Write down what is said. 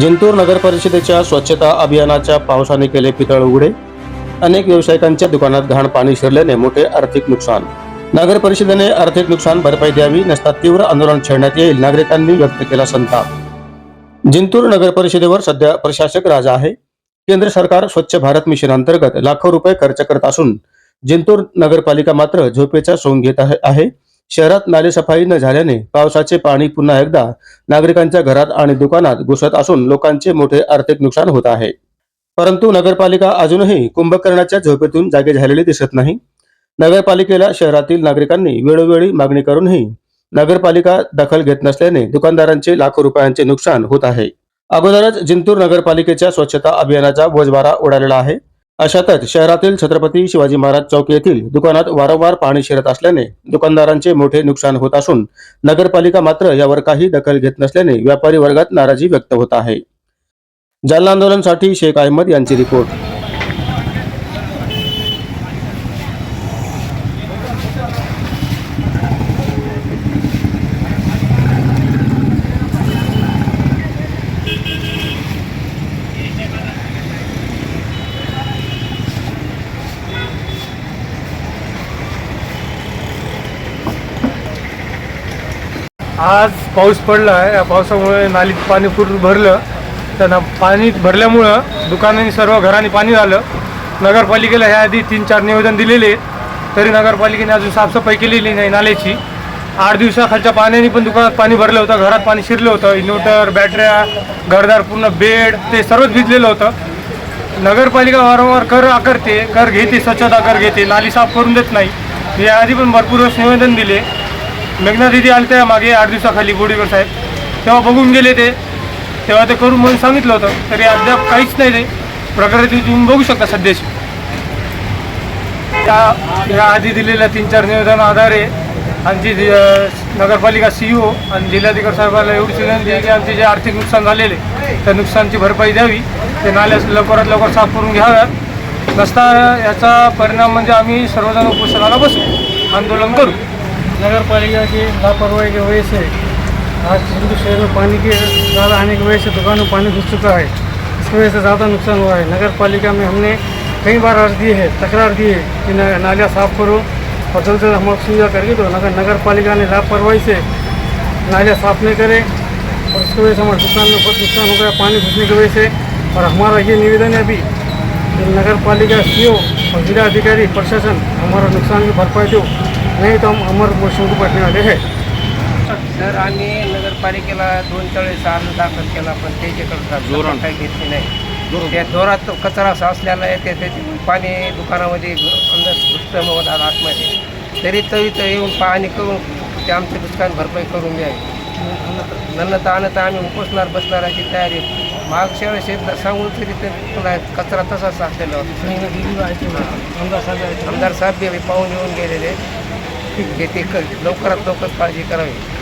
जिंतूर नगर परिषदेच्या स्वच्छता अभियानाच्या पावसाने केले पितळ उघडे. अनेक व्यावसायिकांच्या दुकानात घाण पाणी शिरल्याने मोठे आर्थिक नुकसान. नगर परिषदेने आर्थिक नुकसान भरपाई द्यावी नसता तीव्र आंदोलन छेडण्यात येईल नागरिकांनी व्यक्त केला संताप. जिंतूर नगर परिषदेवर सध्या प्रशासक राजा आहे. केंद्र सरकार स्वच्छ भारत मिशन अंतर्गत लाखो रुपये खर्च करत असून जिंतूर नगरपालिका मात्र झोपेचा सोंग घेत आहे- शहरात नालेसफाई न झाल्याने पावसाचे पाणी पुन्हा एकदा नागरिकांच्या घरात आणि दुकानात घुसत असून लोकांचे मोठे आर्थिक नुकसान होत आहे. परंतु नगरपालिका अजूनही कुंभकर्णाच्या झोपेतून जागे झालेली दिसत नाही. नगरपालिकेला शहरातील नागरिकांनी वेळोवेळी मागणी करूनही नगरपालिका दखल घेत नसल्याने दुकानदारांचे लाखो रुपयांचे नुकसान होत आहे. अगोदरच जिंतूर नगरपालिकेच्या स्वच्छता अभियानाचा बोजबारा उडालेला आहे. अशातच शहरातील छत्रपती शिवाजी महाराज चौक येथील दुकानात वारंवार पाणी शिरत असल्याने दुकानदारांचे मोठे नुकसान होत असून नगरपालिका मात्र यावर काही दखल घेत नसल्याने व्यापारी वर्गात नाराजी व्यक्त होत आहे. जालना आंदोलनसाठी शेख अहमद यांची रिपोर्ट. आज पाऊस पडला आहे या पावसामुळे नालीत पाणी पूर्ण भरलं. त्यांना पाणी भरल्यामुळं दुकानांनी सर्व घरांनी पाणी झालं नगरपालिकेला ह्या आधी तीन चार निवेदन दिलेले. तरी नगरपालिकेने अजून साफसफाई केलेली नाही नाल्याची. आठ दिवसाखालच्या पाण्याने पण दुकानात पाणी भरलं होतं. घरात पाणी शिरलं होतं. इन्व्हर्टर बॅटऱ्या घरदार पूर्ण बेड ते सर्वच भिजलेलं होतं. नगरपालिका वारंवार कर आकारते. कर घेते स्वच्छता कर घेते. नाली साफ करून देत नाही. याआधी पण भरपूर निवेदन दिले. मेघना दिदी आले त्या मागे आठ दिवसाखाली बोडीकर साहेब. तेव्हा बघून गेले ते. तेव्हा ते करून म्हणून सांगितलं होतं तरी अद्याप काहीच नाही ते. प्रकारे तुम्ही बघू शकता सध्याची. त्या या आधी दिलेल्या तीन चार निवेदन आधारे आमची जी, नगरपालिका सी ओ आणि जिल्हाधिकारी साहेबांना एवढीच विनंती आहे की आमचे जे आर्थिक नुकसान झालेले त्या नुकसानची भरपाई द्यावी. ते नाल्या लवकरात लवकर साफ करून घ्याव्यात. नसता याचा परिणाम म्हणजे आम्ही सर्वजण उपोषणाला बसू. आंदोलन करू. नगर की लापरवाही की वजह से आज हिंदू शहर में पानी की ज़्यादा आने की वजह से दुकानों में पानी घुस चुका है इसकी वजह से ज़्यादा नुकसान हुआ है नगर पालिका में हमने कई बार अर्ज दी है तकरार दी है कि नालियाँ साफ़ करो और जल्द से जल्द हमारी सुविधा करके दो नगर नगर पालिका ने लापरवाही से नालियाँ साफ़ नहीं करे और इसकी वजह से हमारे दुकान में बहुत नुकसान हो गया पानी घुसने की वजह से। और हमारा ये निवेदन है अभी कि नगर पालिका सी और जिला अधिकारी प्रशासन हमारा नुकसान की भरपाई दो। नहीं तो हम अमर को बैठने वाले हैं सर आम्ही नगरपालिकेला दोन चाळीस अर्ज दाखल केला पण त्याच्याकडे काही घेतली नाही त्या जोरात कचरा साचलेला आहे ते त्याचे पाणी दुकानामध्ये अंदर आत- आतमध्ये तरी तरी तर येऊन पाणी करून ते आमचे नुकसान भरपाई करून द्यावी नन्न तर आणत आम्ही उपोषणार बसणार याची तयारी आहे. मागच्या वेळेस एकदा सांगून तरी ते कचरा तसाच साचलेला होता आमदार साहेब बी पाहून येऊन गेलेले पीक घेते लवकरात लवकर काळजी करावी.